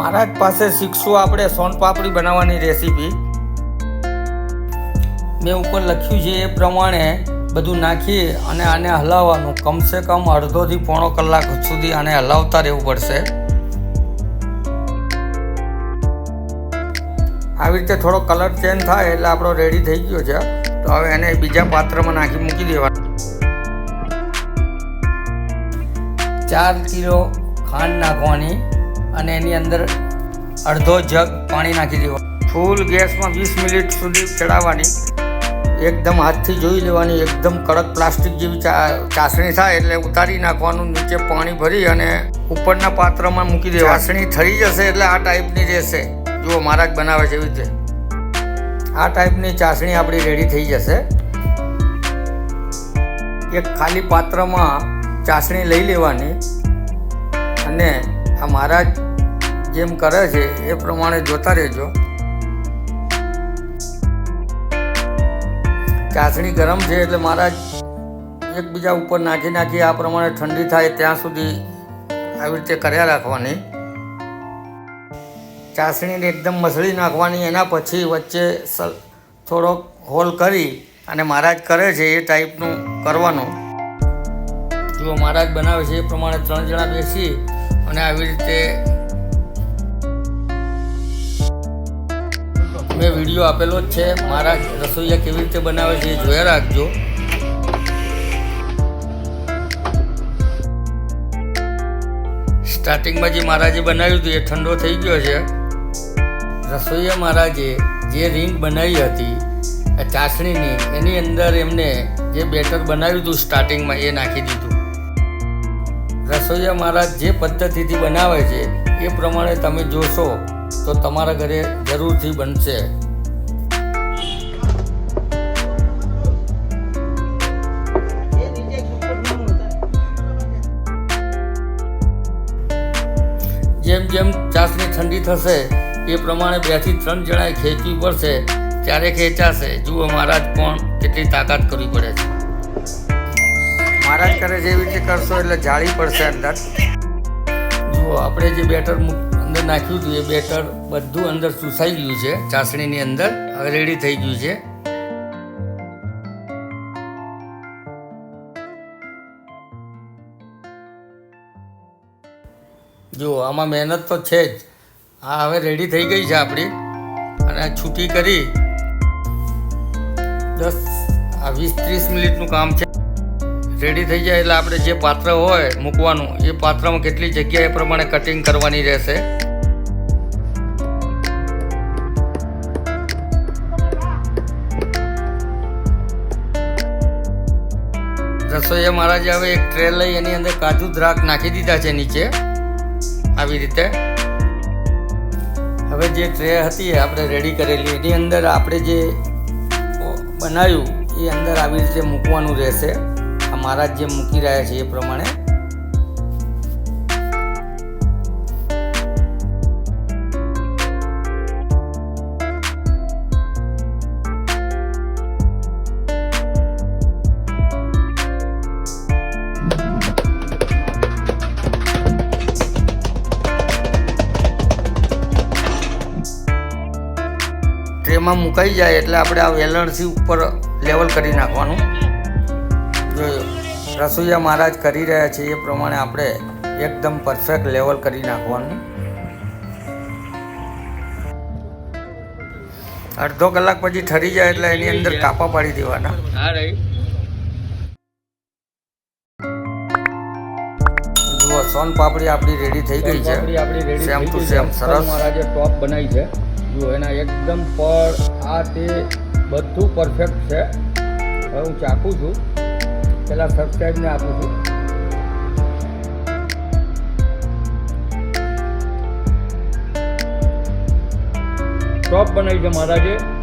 મહારાજ પાસે શીખશું આપણે સોનપાપડી બનાવવાની રેસીપી મેં ઉપર લખ્યું છે એ પ્રમાણે બધું નાખી અને આને હલાવવાનું. કમસે કમ અડધોથી પોણો કલાક સુધી આને હલાવતા રહેવું પડશે. આવી રીતે થોડો કલર ચેન્જ થાય એટલે આપણો રેડી થઈ ગયો છે. તો હવે એને બીજા પાત્રમાં નાખી મૂકી દેવાનું ચાર કિલો ખાંડ નાખવાની. અને એની અંદર અડધો જગ પાણી નાખી દેવાનું ફૂલ ગેસમાં વીસ મિનિટ સુધી ચડાવવાની. એકદમ હાથથી જોઈ લેવાની, એકદમ કડક પ્લાસ્ટિક જેવી ચાસણી થાય એટલે ઉતારી નાખવાનું, નીચે પાણી ભરી અને ઉપરના પાત્રમાં મૂકી દેવા ચાસણી થઈ જશે એટલે આ ટાઈપની રહેશે. જુઓ મહારાજ બનાવે છે એવી રીતે. આ ટાઈપની ચાસણી આપણી રેડી થઈ જશે. એક ખાલી પાત્રમાં ચાસણી લઈ લેવાની અને આ મહારાજ જેમ કરે છે એ પ્રમાણે જોતા રહેજો. ચાસણી ગરમ છે એટલે મહારાજ એકબીજા ઉપર નાખી નાખી આ પ્રમાણે ઠંડી થાય ત્યાં સુધી આવી રીતે કર્યા રાખવાની. ચાસણીને એકદમ મસળી નાખવાની, એના પછી વચ્ચે થોડોક હોલ કરી અને મહારાજ કરે છે એ ટાઈપનું કરવાનું. જો મહારાજ બનાવે છે એ પ્રમાણે ત્રણ જણા બેસી અને આવી રીતે મેં વીડિયો આપેલો જ છે. મારા રસોઈયા કેવી રીતે બનાવે છે એ જોયા રાખજો. સ્ટાર્ટિંગમાં જે મહારાજે બનાવ્યું હતું એ ઠંડો થઈ ગયો છે. રસોઈયા મહારાજે જે રીંગ બનાવી હતી ચાસણીની, એની અંદર એમને જે બેટર બનાવ્યું હતું સ્ટાર્ટિંગમાં એ નાખી દીધું. રસોઈયા મહારાજ જે પદ્ધતિથી બનાવે છે, એ પ્રમાણે તમે જોશો, તો તમારા ઘરે જરૂરથી બનશે. જેમ જેમ ચાસણી ઠંડી થશે, એ પ્રમાણે બેથી ત્રણ જણાએ ખેંચવી પડશે, ત્યારે ખેંચાશે. જુઓ મહારાજ પણ કેટલી તાકાત કરવી પડે છે. મહારાજ કરે છે એવી રીતે કરશો એટલે જાળી પડશે અંદર. જુઓ, આપણે જે બેટર અંદર નાખ્યું હતું એ બેટર બધું અંદર ચૂસાઈ ગયું છે, ચાસણીની અંદર રેડી થઈ ગયું છે. જુઓ, આમાં મહેનત તો છે જ. આ હવે રેડી થઈ ગઈ છે આપણી. અને છૂટી કરી દસ આ વીસ, ત્રીસ મિનિટનું કામ છે. રેડી થઈ જાય એટલે આપણે જે પાત્ર હોય મૂકવાનું, એ પાત્રમાં કેટલી જગ્યા એ પ્રમાણે કટિંગ કરવાની રહેશે? રસોઈયા મહારાજે હવે એક ટ્રે લઈ એની અંદર કાજુ દ્રાક્ષ નાખી દીધા છે નીચે. આવી રીતે. હવે જે ટ્રે હતી આપણે રેડી કરેલી. એની અંદર આપણે જે બનાવ્યું, એ અંદર આવી રીતે મૂકવાનું રહેશે. મહારાજ જે મૂકી રહ્યા છે એ પ્રમાણે. ટ્રેમાં મુકાઈ જાય એટલે આપણે આ વેલણથી ઉપર લેવલ કરી નાખવાનું. રસોઈયા મહારાજ કરી રહ્યા છે એ પ્રમાણે આપણે એકદમ પરફેક્ટ લેવલ કરી નાખવાનું. અડધો કલાક પછી ઠરી જાય એટલે એની અંદર કાપા પાડી દેવાના. જુઓ સોન પાપડી આપણી રેડી થઈ ગઈ છે. સેમ ટુ સેમ સરસ. મહારાજે ટોપ બનાવી છે. જુઓ એના એકદમ પર આ તે બધું પરફેક્ટ છે. હવે હું ચાખું છું. પહેલાં સબસ્ક્રાઈબને આપું છું. ટોપ બનાવી છે મહારાજે.